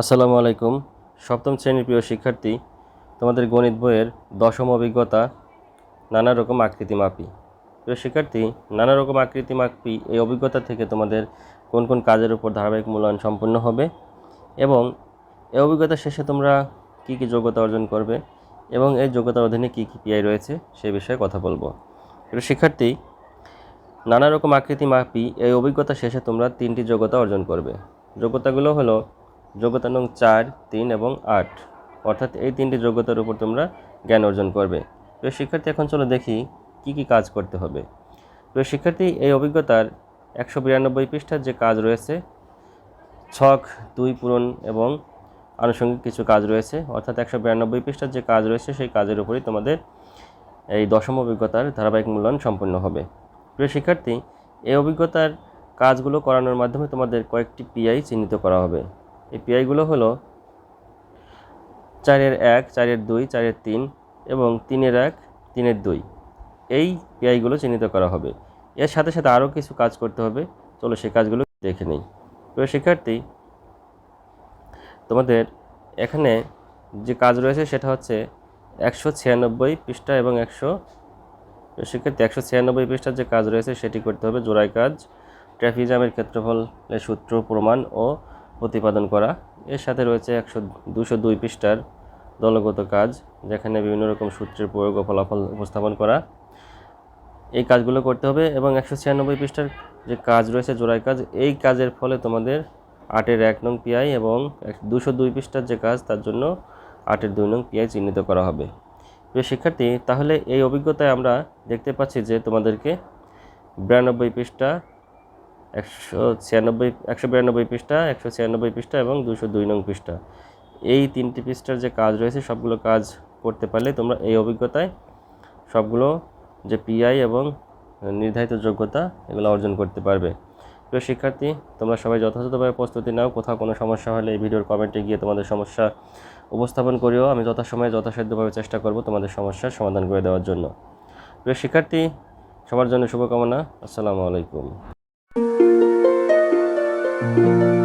আসসালামু আলাইকুম। সপ্তম শ্রেণির প্রিয় শিক্ষার্থী, তোমাদের গণিত বইয়ের দশম অভিজ্ঞতা, নানা রকম আকৃতি মাপি। প্রিয় শিক্ষার্থী, নানা রকম আকৃতি মাপি এই অভিজ্ঞতা থেকে তোমাদের কোন কোন কাজের উপর ধারাবাহিক মূল্যায়ন সম্পন্ন হবে এবং এই অভিজ্ঞতা শেষে তোমরা কী কী যোগ্যতা অর্জন করবে এবং এই যোগ্যতার অধীনে কী কী পিআই রয়েছে সে বিষয়ে কথা বলব। প্রিয় শিক্ষার্থী, নানা রকম আকৃতি মাপি এই অভিজ্ঞতা শেষে তোমরা তিনটি যোগ্যতা অর্জন করবে। যোগ্যতাগুলো হলো যোগ্যতা নং চার, তিন এবং আট। অর্থাৎ এই তিনটি যোগ্যতার উপর তোমরা জ্ঞান অর্জন করবে। প্রিয় শিক্ষার্থী, এখন চলো দেখি কি কি কাজ করতে হবে। প্রিয় শিক্ষার্থী, এই অভিজ্ঞতার একশো বিরানব্বই পৃষ্ঠার যে কাজ রয়েছে, ছক, দুই পূরণ এবং আনুষঙ্গিক কিছু কাজ রয়েছে, অর্থাৎ একশো বিরানব্বই পৃষ্ঠার যে কাজ রয়েছে, সেই কাজের উপরই তোমাদের এই দশম অভিজ্ঞতার ধারাবাহিক মূল্যায়ন সম্পন্ন হবে। প্রিয় শিক্ষার্থী, এই অভিজ্ঞতার কাজগুলো করানোর মাধ্যমে তোমাদের কয়েকটি পিআই চিহ্নিত করা হবে। এই পিআইগুলো হলো চারের এক, চারের দুই, চারের তিন এবং তিনের এক, তিনের দুই। এই পিআইগুলো চিহ্নিত করা হবে। এর সাথে সাথে আরও কিছু কাজ করতে হবে। চলো সেই কাজগুলো দেখে নিই। প্রিয় শিক্ষার্থী, তোমাদের এখানে যে কাজ রয়েছে সেটা হচ্ছে একশো ছিয়ানব্বই পৃষ্ঠা এবং একশো শিক্ষার্থী, একশো ছিয়ানব্বই পৃষ্ঠার যে কাজ রয়েছে সেটি করতে হবে জোড়াই কাজ। ট্রাফিজামের ক্ষেত্রফলের সূত্র, প্রমাণ ও প্রতিপাদন করা। এর সাথে রয়েছে একশো দুশো দুই পৃষ্ঠার দলগত কাজ, যেখানে বিভিন্ন রকম সূত্রের প্রয়োগ ও ফলাফল উপস্থাপন করা। এই কাজগুলো করতে হবে এবং একশো ছিয়ানব্বই পৃষ্ঠার যে কাজ রয়েছে জোড়াই কাজ, এই কাজের ফলে তোমাদের আটের এক নং পিআই এবং দুশো দুই পৃষ্ঠার যে কাজ, তার জন্য আটের দুই নং পিআই চিহ্নিত করা হবে। প্রিয় শিক্ষার্থী, তাহলে এই অভিজ্ঞতায় আমরা দেখতে পাচ্ছি যে তোমাদেরকে বিরানব্বই পৃষ্ঠা একশো ছিয়ানব্বই, একশো বিরানব্বই পৃষ্ঠা, একশো ছিয়ানব্বই পৃষ্ঠা এবং দুশো দুই নং পৃষ্ঠা। এই তিনটি পৃষ্ঠার যে কাজ রয়েছে, সবগুলো কাজ করতে পারলে তোমরা এই অভিজ্ঞতায় সবগুলো যে পিআই এবং নির্ধারিত যোগ্যতা, এগুলো অর্জন করতে পারবে। প্রিয় শিক্ষার্থী, তোমরা সবাই যথাযথভাবে প্রস্তুতি নাও। কোথাও কোনো সমস্যা হলে এই ভিডিওর কমেন্টে গিয়ে তোমাদের সমস্যা উপস্থাপন করিও। আমি যথাসময়ে যথাসাধ্যভাবে চেষ্টা করব তোমাদের সমস্যার সমাধান করে দেওয়ার জন্য। প্রিয় শিক্ষার্থী, সবার জন্য শুভকামনা। আসসালামু আলাইকুম। Thank you.